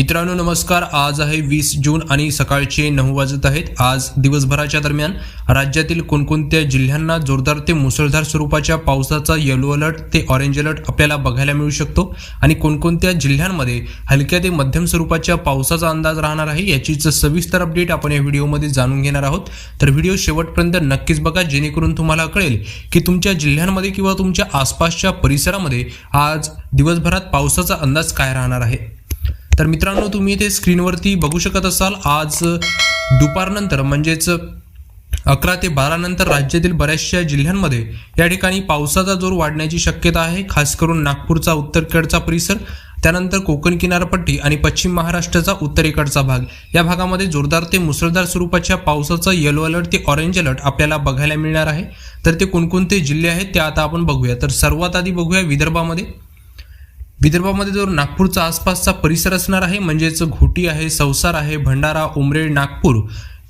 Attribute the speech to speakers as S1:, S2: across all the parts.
S1: मित्रांनो नमस्कार. आज आहे वीस जून आणि सकाळचे नऊ वाजत आहेत. आज दिवसभराच्या दरम्यान राज्यातील कोणकोणत्या जिल्ह्यांना जोरदार ते मुसळधार स्वरूपाच्या पावसाचा येलो अलर्ट ते ऑरेंज अलर्ट आपल्याला बघायला मिळू शकतो? आणि कोणकोणत्या जिल्ह्यांमध्ये हलक्या ते मध्यम स्वरूपाच्या पावसाचा अंदाज राहणार आहे याचीच सविस्तर अपडेट आपण या व्हिडिओमध्ये जाणून घेणार आहोत. तर व्हिडिओ शेवटपर्यंत नक्कीच बघा जेणेकरून तुम्हाला कळेल की तुमच्या जिल्ह्यांमध्ये किंवा तुमच्या आसपासच्या परिसरामध्ये आज दिवसभरात पावसाचा अंदाज काय राहणार आहे? तर मित्रांनो तुम्ही ते स्क्रीनवरती बघू शकत असाल आज दुपारनंतर म्हणजेच अकरा ते बारा नंतर राज्यातील बऱ्याचशा जिल्ह्यांमध्ये या ठिकाणी पावसाचा जोर वाढण्याची शक्यता आहे खास करून नागपूरचा उत्तरेकडचा परिसर त्यानंतर कोकण किनारपट्टी आणि पश्चिम महाराष्ट्राचा उत्तरेकडचा भाग. या भागामध्ये जोरदार ते मुसळधार स्वरूपाच्या पावसाचा येलो अलर्ट ते ऑरेंज अलर्ट आपल्याला बघायला मिळणार आहे. तर ते कोणकोणते जिल्हे आहेत ते आता आपण बघूया. तर सर्वात आधी बघूया विदर्भामध्ये. विदर्भामध्ये जो नागपूरचा आसपासचा परिसर असणार आहे म्हणजेच घोटी आहे संसार आहे भंडारा उमरेड नागपूर.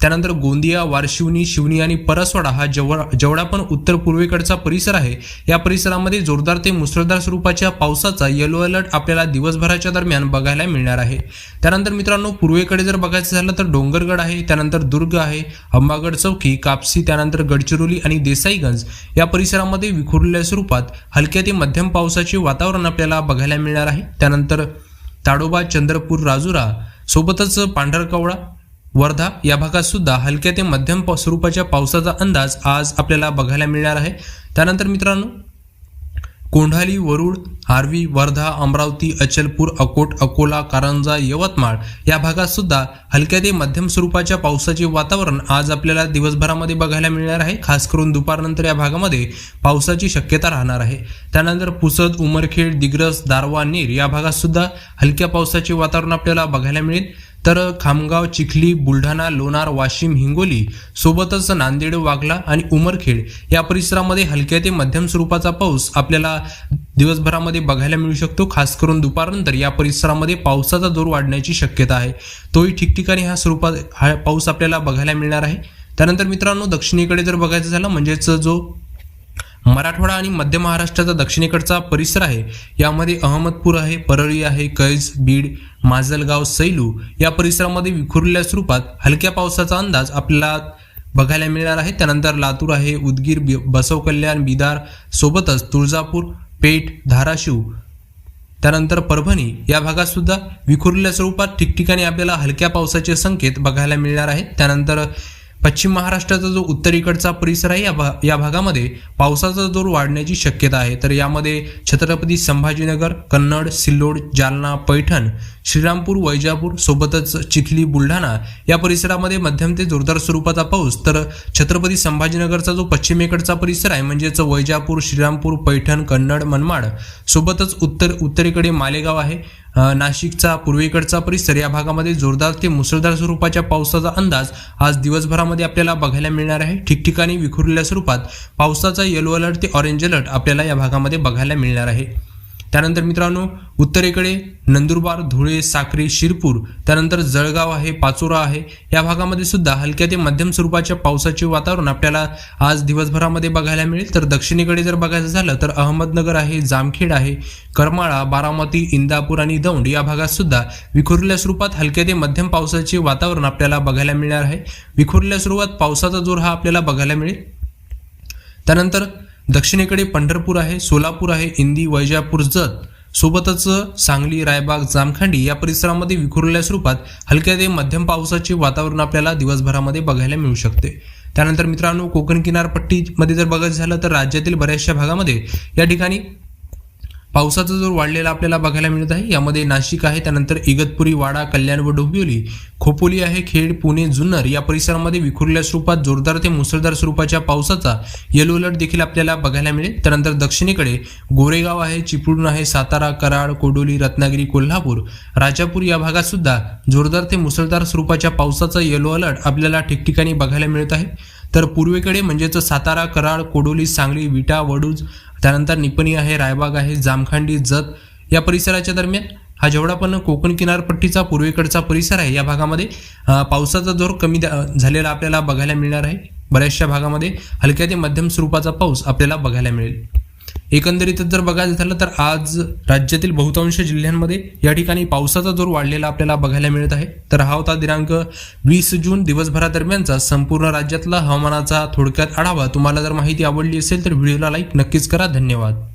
S1: त्यानंतर गोंदिया वारशिवनी शिवनी आणि परसवाडा हा जेवढा जेवढा पण उत्तर पूर्वेकडचा परिसर आहे या परिसरामध्ये जोरदार ते मुसळधार स्वरूपाच्या पावसाचा येलो अलर्ट आपल्याला दिवसभराच्या दरम्यान बघायला मिळणार आहे. त्यानंतर मित्रांनो पूर्वेकडे जर बघायचं झालं तर डोंगरगड आहे त्यानंतर दुर्ग आहे अंबागड चौकी कापसी त्यानंतर गडचिरोली आणि देसाईगंज या परिसरामध्ये विखुरलेल्या स्वरूपात हलक्या ते मध्यम पावसाचे वातावरण आपल्याला बघायला मिळणार आहे. त्यानंतर ताडोबा चंद्रपूर राजुरा सोबतच पांढरकवडा वर्धा या भागात सुद्धा हलक्या ते मध्यम पाव- स्वरूपाच्या पावसाचा अंदाज आज आपल्याला बघायला मिळणार आहे. त्यानंतर मित्रांनो कोंढाली वरुड आर्वी वर्धा अमरावती अचलपूर अकोट अकोला कारंजा यवतमाळ या भागात सुद्धा हलक्या ते मध्यम स्वरूपाच्या पावसाचे वातावरण आज आपल्याला दिवसभरामध्ये बघायला मिळणार आहे. खास करून दुपारनंतर या भागामध्ये पावसाची शक्यता राहणार आहे. त्यानंतर पुसद उमरखेड दिग्रस दारवा नीर या भागात सुद्धा हलक्या पावसाचे वातावरण आपल्याला बघायला मिळेल. तर खामगाव चिखली बुलढाणा लोणार वाशिम हिंगोली सोबतच नांदेड वागला आणि उमरखेड या परिसरामध्ये हलक्या ते मध्यम स्वरूपाचा पाऊस आपल्याला दिवसभरामध्ये बघायला मिळू शकतो. खास करून दुपारनंतर या परिसरामध्ये पावसाचा जोर वाढण्याची शक्यता आहे. तोही ठिकठिकाणी हा स्वरूपात हा पाऊस आपल्याला बघायला मिळणार आहे. त्यानंतर मित्रांनो दक्षिणेकडे जर बघायचं झालं म्हणजेच जो मराठवाडा आणि मध्य महाराष्ट्राचा दक्षिणेकडचा परिसर आहे. यामध्ये अहमदपूर आहे परळी आहे कैज बीड माजलगाव सैलू या परिसरामध्ये विखुरलेल्या स्वरूपात हलक्या पावसाचा अंदाज आपल्याला बघायला मिळणार आहे. त्यानंतर लातूर आहे उदगीर बि- बसव कल्याण बिदार सोबतच तुळजापूर पेठ धाराशिव त्यानंतर परभणी या भागात सुद्धा विखुरलेल्या स्वरूपात ठिकठिकाणी आपल्याला हलक्या पावसाचे संकेत बघायला मिळणार आहेत. त्यानंतर पश्चिम महाराष्ट्राचा जो उत्तरेकडचा परिसर आहे या भा या भागामध्ये पावसाचा जोर वाढण्याची शक्यता आहे. तर यामध्ये छत्रपती संभाजीनगर कन्नड सिल्लोड जालना पैठण श्रीरामपूर वैजापूर सोबतच चिखली बुलढाणा या परिसरामध्ये मध्यम ते जोरदार स्वरूपाचा पाऊस. तर छत्रपती संभाजीनगरचा जो पश्चिमेकडचा परिसर आहे म्हणजेच वैजापूर श्रीरामपूर पैठण कन्नड मनमाड सोबतच उत्तर उत्तरेकडे मालेगाव आहे. नाशिकचा पूर्वेकडचा परिसर या भागामध्ये जोरदार ते मुसळधार स्वरूपाच्या पावसाचा अंदाज आज दिवसभरामध्ये आपल्याला बघायला मिळणार आहे. ठिकठिकाणी विखुरलेल्या स्वरूपात पावसाचा येलो अलर्ट ते ऑरेंज अलर्ट आपल्याला या भागामध्ये बघायला मिळणार आहे. त्यानंतर मित्रांनो उत्तरेकडे नंदुरबार धुळे साक्री शिरपूर त्यानंतर जळगाव आहे पाचोरा आहे. या भागामध्ये सुद्धा हलक्या ते मध्यम स्वरूपाच्या पावसाचे वातावरण आपल्याला आज दिवसभरामध्ये बघायला मिळेल. तर दक्षिणेकडे जर बघायचं झालं तर अहमदनगर आहे जामखेड आहे करमाळा बारामती इंदापूर आणि दौंड या भागात सुद्धा विखुरलेल्या स्वरूपात हलक्या ते मध्यम पावसाचे वातावरण आपल्याला बघायला मिळणार आहे. विखुरलेल्या स्वरूपात पावसाचा जोर हा आपल्याला बघायला मिळेल. त्यानंतर दक्षिणेकडे पंढरपूर आहे सोलापूर आहे इंदी वैजापूर जत. सोबतच सांगली रायबाग जामखंडी या परिसरामध्ये विखुरलेल्या स्वरूपात हलक्या ते मध्यम पावसाचे वातावरण आपल्याला दिवसभरामध्ये बघायला मिळू शकते. त्यानंतर मित्रांनो कोकण किनारपट्टीमध्ये जर बघायचं झालं तर राज्यातील बऱ्याचशा भागामध्ये या ठिकाणी पावसाचा जोर वाढलेला आपल्याला बघायला मिळत आहे. यामध्ये नाशिक आहे त्यानंतर इगतपुरी वाडा कल्याण व डोंबिवली. खोपोली आहे खेड पुणे जुन्नर या परिसरामध्ये विखुरलेल्या स्वरूपात जोरदार ते मुसळधार स्वरूपाच्या पावसाचा येलो अलर्ट देखील आपल्याला बघायला मिळेल. त्यानंतर दक्षिणेकडे गोरेगाव आहे चिपळूण आहे सातारा कराड कोडोली रत्नागिरी कोल्हापूर राजापूर या भागात सुद्धा जोरदार ते मुसळधार स्वरूपाच्या पावसाचा येलो अलर्ट आपल्याला ठिकठिकाणी बघायला मिळत आहे. तर पूर्वेकडे म्हणजेच सातारा कराड कोडोली सांगली विटा वडूज त्यानंतर निपणी आहे रायबाग आहे जामखांडी जत या परिसराच्या दरम्यान. हा जेवढा पण कोकण किनारपट्टीचा पूर्वेकडचा परिसर आहे या भागामध्ये पावसाचा जोर कमी झालेला आपल्याला बघायला मिळणार आहे. बऱ्याचशा भागामध्ये हलक्या ते मध्यम स्वरूपाचा पाऊस आपल्याला बघायला मिळेल. एकंदरीतच जर बघायचं झालं तर आज राज्यातील बहुतांश जिल्ह्यांमध्ये या ठिकाणी पावसाचा जोर वाढलेला आपल्याला बघायला मिळत आहे. तर हा होता दिनांक वीस जून दिवसभरादरम्यानचा. संपूर्ण राज्यातला हवामानाचा थोडक्यात आढावा तुम्हाला जर माहिती आवडली असेल तर व्हिडिओला लाईक नक्कीच करा. धन्यवाद.